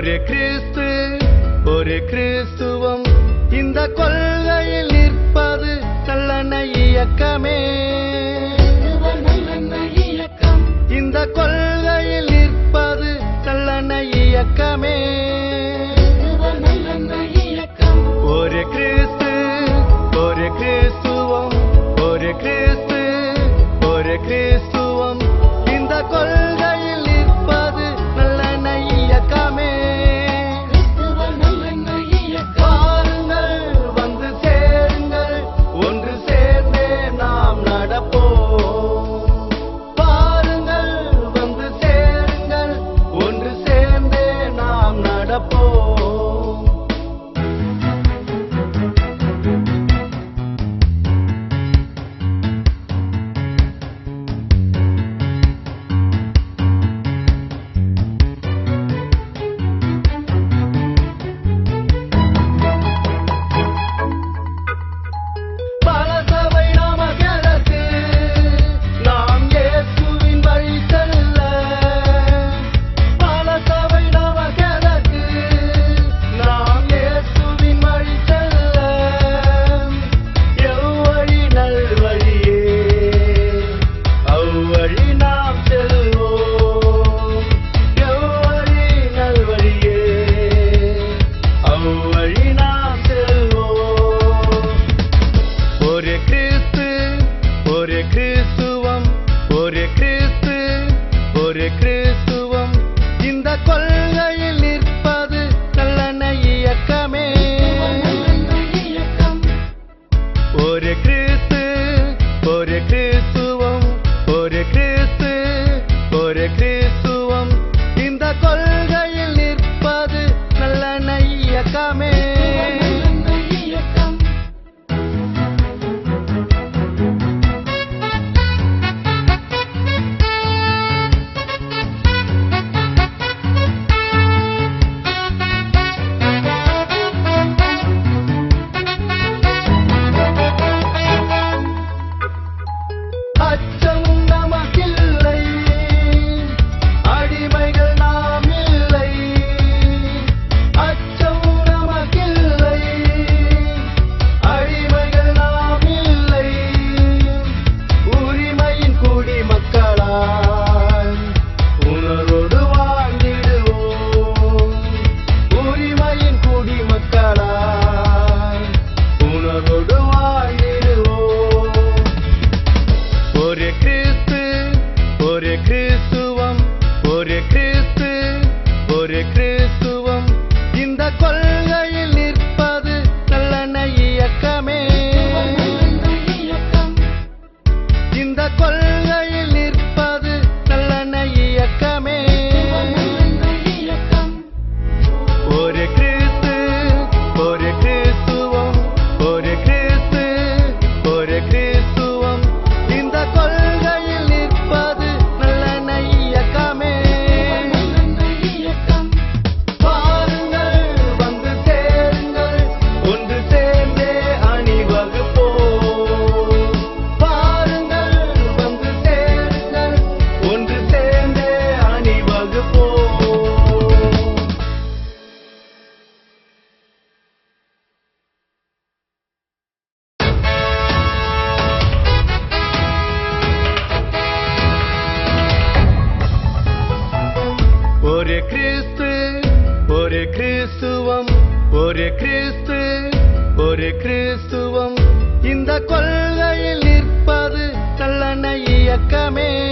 ஒரு கிறிஸ்து ஒரு கிறிஸ்துவம். இந்த கொள்கையில் நிற்பது கல்லணை இயக்கமே. இந்த கொள்கையில் நிற்பது கல்லணை இயக்கமே. ஒரு கிறிஸ்து ஒரு கிறிஸ்துவம். ஒரு கிறிஸ்து ஒரு கிறிஸ்து ஒரு கிறிஸ்துவம். இந்த கொள்கையில் நிற்பது நல்லெண்ணெய் இயக்கமே. ஒரு கிறிஸ்து cuenta cuál கிறிஸ்துவம் ஒரு கிறிஸ்து ஒரு கிறிஸ்துவம். இந்த கொள்கையில் நிற்பது நல்லெண்ண இயக்கமே.